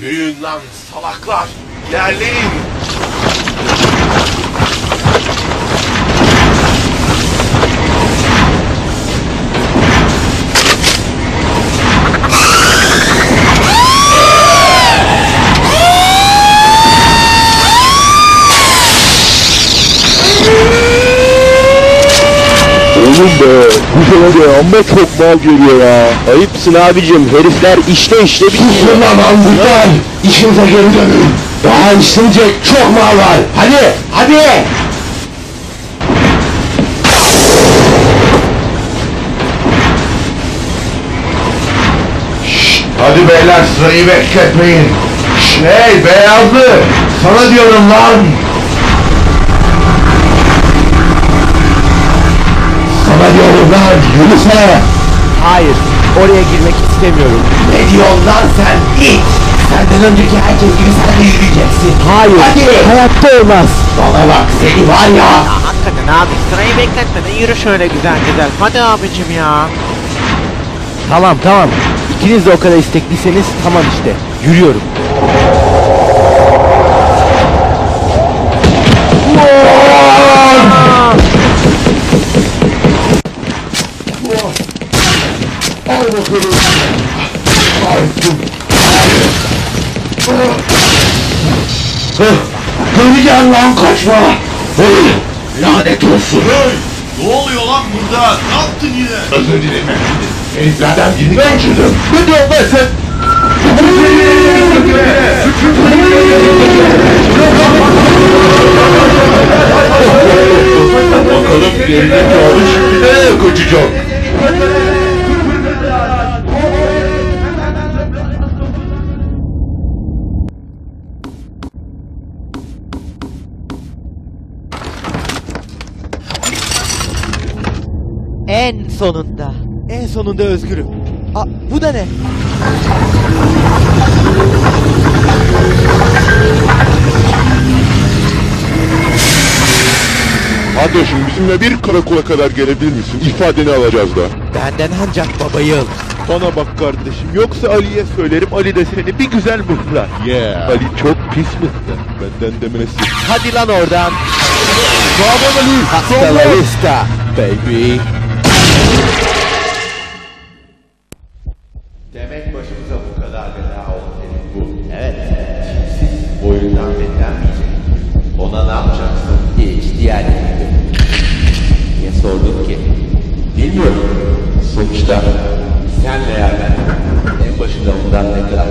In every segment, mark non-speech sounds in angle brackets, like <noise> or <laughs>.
Yürüyün lan salaklar. İlerleyin. Be bu şöyle amma çok mal geliyor ya. Ayıpsın abicim herifler işte işte bir Susun lan anlıklar. İşinize geri dönün. Daha istenecek çok mal var. Hadi, hadi. Şşt, hadi beyler sırayı bekletmeyin. Şşt, hey beyazlı. Sana diyorum lan. Lan. Yürüsene. Hayır, oraya girmek istemiyorum. Ne diyorsun lan sen? İt. Senden önceki herkes gibi sen de yürüyeceksin. Hayır, Hadi. hayatta olmaz. Bana bak seni var ya. Hakikaten abi sırayı bekletmeden yürü şöyle güzel güzel. Hadi abicim ya. Tamam tamam. İkiniz de o kadar istekliyseniz tamam işte. Yürüyorum. Gel lan kaçma. Lanet olsun. Ne oluyor lan burada? Ne yaptın yine? Özür dilerim efendim. Heriflerden birini kaçırdım. Ne diyorsun sen? Sonunda. En sonunda özgürüm. Aa, bu da ne? Kardeşim bizimle bir karakola kadar gelebilir misin? İfadeni alacağız da. Benden ancak babayı al. Bana bak kardeşim yoksa Ali'ye söylerim Ali de seni bir güzel mıhlar. Yeah. Ali çok pis mıhlar. Benden demesi. Hadi lan oradan. Bravo Ali. Hasta la vista, baby. Demek başımıza bu kadar bela oldu senin bu. Evet. Siz oyundan beklenmeyecek. Ona ne yapacaksın? Hiç diğer. Niye sordun ki? Bilmiyorum. Sonuçta sen veya ben en başında ondan ne kadar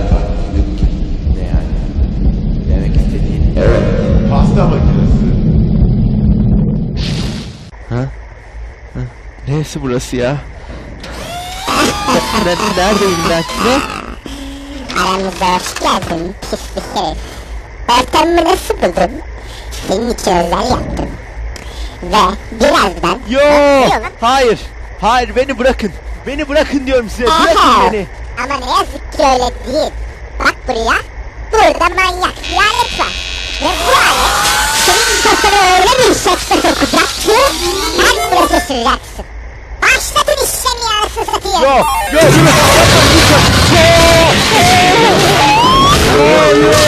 Neresi burası ya? Ne, neredeyim ben? Ne? Aramıza hoş geldin pis bir herif. Ortamımı nasıl buldun? Senin için özel yaptım. Ve birazdan... Yo! Hayır! Hayır beni bırakın! Beni bırakın diyorum size! Aha! Bırakın beni! Ama ne yazık ki öyle değil. Bak buraya. Burada manyak alet var. Ve bu alet senin kafanı öyle bir şekle sokacak ki sen bile şaşıracaksın. Başlatın işlemi anasını satayım. Yo! Yo! Durun! Yapmayın lütfen!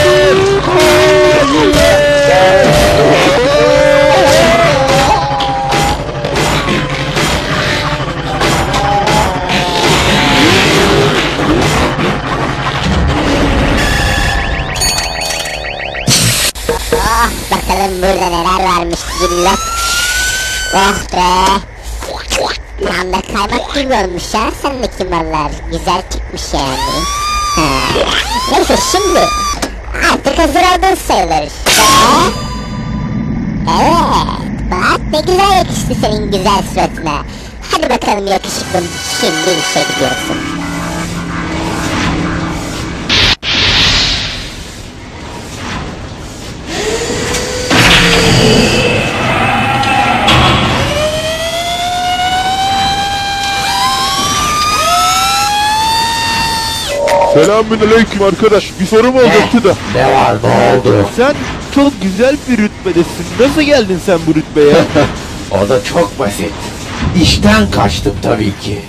Ah bakalım burada neler varmış zillet. Oh be. Da kaymak gibi olmuş ya sendeki mallar. Güzel çıkmış yani. Neyse şimdi artık hazır oldun sayılır. Ve... Evet. Bak ne güzel yakıştı senin güzel suratına. Hadi bakalım yakışıklım. Şimdi işe gidiyorsun. Selamünaleyküm arkadaş. Bir sorum olacaktı da. Ne var ne oldu? Sen çok güzel bir rütbedesin. Nasıl geldin sen bu rütbeye? <laughs> o da çok basit. İşten kaçtım tabii ki.